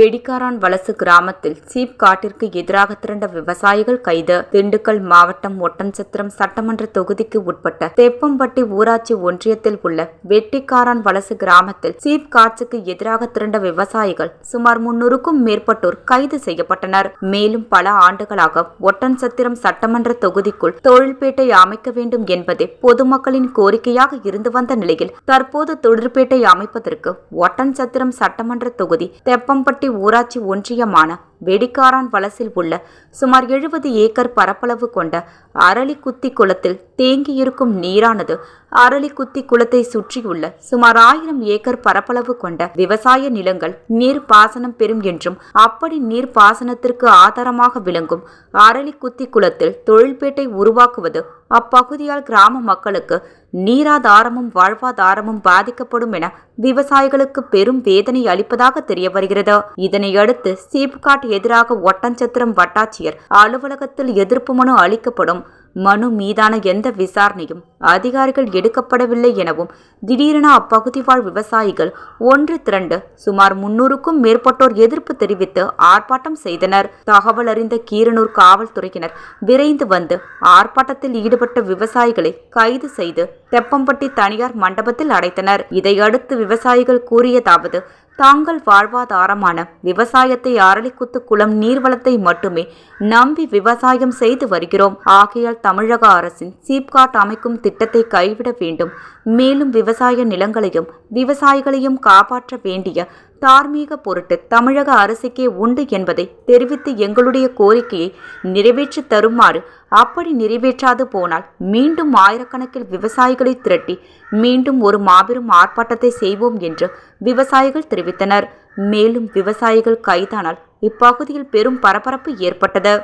வெடிக்காரான் வலசு கிராமத்தில் சீப் காட்டிற்கு எதிராக திரண்ட விவசாயிகள் கைது. திண்டுக்கல் மாவட்டம் ஒட்டன்சத்திரம் சட்டமன்ற தொகுதிக்கு உட்பட்ட தெப்பம்பட்டி ஊராட்சி ஒன்றியத்தில் உள்ள வெட்டிக்காரான் வலசு கிராமத்தில் சீப் காட்சிக்கு எதிராக திரண்ட விவசாயிகள் சுமார் முன்னூறுக்கும் மேற்பட்டோர் கைது செய்யப்பட்டனர். மேலும் பல ஆண்டுகளாக ஒட்டன்சத்திரம் சட்டமன்ற தொகுதிக்குள் தொழில்பேட்டை அமைக்க வேண்டும் என்பதே பொதுமக்களின் கோரிக்கையாக இருந்து வந்த நிலையில் தற்போது தொழிற்பேட்டை அமைப்பதற்கு ஒட்டன்சத்திரம் சட்டமன்ற தொகுதி தெப்பம்பட்டி ஊராட்சி ஒன்றியமான வெடிக்காரான் வலசில் உள்ள சுமார் எழுபது ஏக்கர் பரப்பளவு கொண்ட அரளிக்குத்தி குளத்தில் தேங்கியிருக்கும் நீரானது அரளிக்குத்தி குளத்தை சுற்றியுள்ள சுமார் ஆயிரம் ஏக்கர் பரப்பளவு கொண்ட விவசாய நிலங்கள் நீர் பாசனம் பெறும் என்றும் அப்படி நீர் பாசனத்திற்கு ஆதாரமாக விளங்கும் அரளிக்குத்தி குளத்தில் தொழில்பேட்டை உருவாக்குவது அப்பகுதியால் கிராம மக்களுக்கு நீராதாரமும் வாழ்வாதாரமும் பாதிக்கப்படும் என விவசாயிகளுக்கு பெரும் வேதனை அளிப்பதாக தெரிய வருகிறது. இதனையடுத்து சீப்காட் எதிராக ஒட்டஞ்சத்திரம் வட்டாட்சியர் அலுவலகத்தில் எதிர்ப்பு மனு அளிக்கப்படும். மனு மீதான எந்த விசாரணையும் அதிகாரிகள் எடுக்கப்படவில்லை எனவும் திடீரென அப்பகுதி வாழ் விவசாயிகள் ஒன்று திரண்டு சுமார் முன்னூறுக்கும் மேற்பட்டோர் எதிர்ப்பு தெரிவித்து ஆர்ப்பாட்டம் செய்தனர். தகவல் அறிந்த கீரனூர் காவல்துறையினர் விரைந்து வந்து ஆர்ப்பாட்டத்தில் ஈடுபட்ட விவசாயிகளை கைது செய்து தெப்பம்பட்டி தனியார் மண்டபத்தில் அடைத்தனர். இதையடுத்து விவசாயிகள் கூறியதாவது தாங்கள் வாழ்வாதாரமான விவசாயத்தை அரளிக்குத்து குளம் நீர்வளத்தை மட்டுமே நம்பி விவசாயம் செய்து வருகிறோம். ஆகையால் தமிழக அரசின் சீப்காட் அமைக்கும் திட்டத்தை கைவிட வேண்டும். மேலும் விவசாய நிலங்களையும் விவசாயிகளையும் காப்பாற்ற வேண்டிய தார்மீக பொருட்டு தமிழக அரசுக்கே உண்டு என்பதை தெரிவித்து எங்களுடைய கோரிக்கையை நிறைவேற்றி தருமாறு அப்படி நிறைவேற்றாது போனால் மீண்டும் ஆயிரக்கணக்கில் விவசாயிகளை திரட்டி மீண்டும் ஒரு மாபெரும் ஆர்ப்பாட்டத்தை செய்வோம் என்று விவசாயிகள் தெரிவித்தனர். மேலும் விவசாயிகள் கைதானால் இப்பகுதியில் பெரும் பரபரப்பு ஏற்பட்டது.